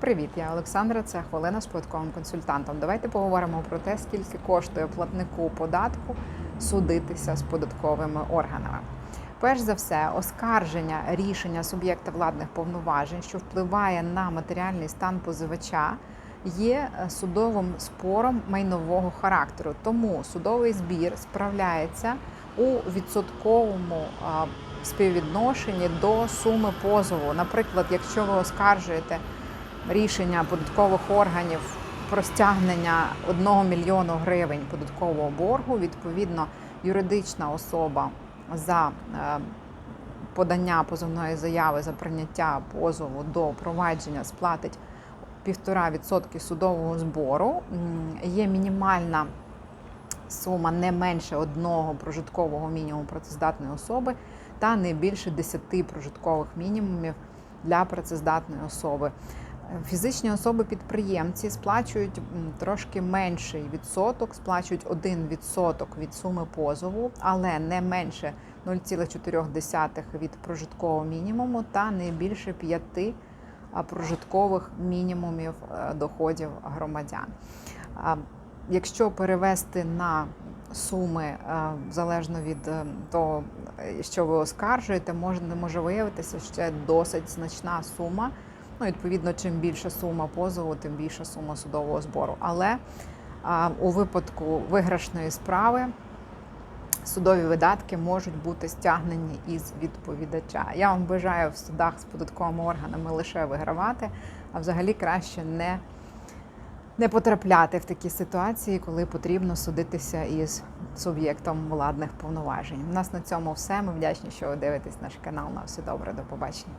Привіт, я Олександра. Це хвилина з податковим консультантом. Давайте поговоримо про те, скільки коштує платнику податку судитися з податковими органами. Перш за все, оскарження рішення суб'єкта владних повноважень, що впливає на матеріальний стан позивача, є е, судовим спором майнового характеру. Тому судовий збір справляється у відсотковому співвідношенні до суми позову. Наприклад, якщо ви оскаржуєте рішення податкових органів про стягнення 1 мільйону гривень податкового боргу, відповідно, юридична особа за е, подання позовної заяви за прийняття позову до провадження сплатить 1,5% судового збору. Є мінімальна сума не менше одного прожиткового мінімуму працездатної особи та не більше 10 прожиткових мінімумів для працездатної особи. Фізичні особи-підприємці сплачують трошки менший відсоток, сплачують 1% від суми позову, але не менше 0,4 від прожиткового мінімуму та не більше 5 прожиткових мінімумів е, доходів громадян. Якщо перевести на суми е, залежно від е, того, що ви оскаржуєте, може виявитися ще досить значна сума. Ну, відповідно, чим більша сума позову, тим більша сума судового збору. Але а, у випадку виграшної справи судові видатки можуть бути стягнені із відповідача. Я вам бажаю в судах з податковими органами лише вигравати, а взагалі краще не, не потрапляти в такі ситуації, коли потрібно судитися із суб'єктом владних повноважень. У нас на цьому все. Ми вдячні, що ви дивитесь наш канал. На все добре, до побачення.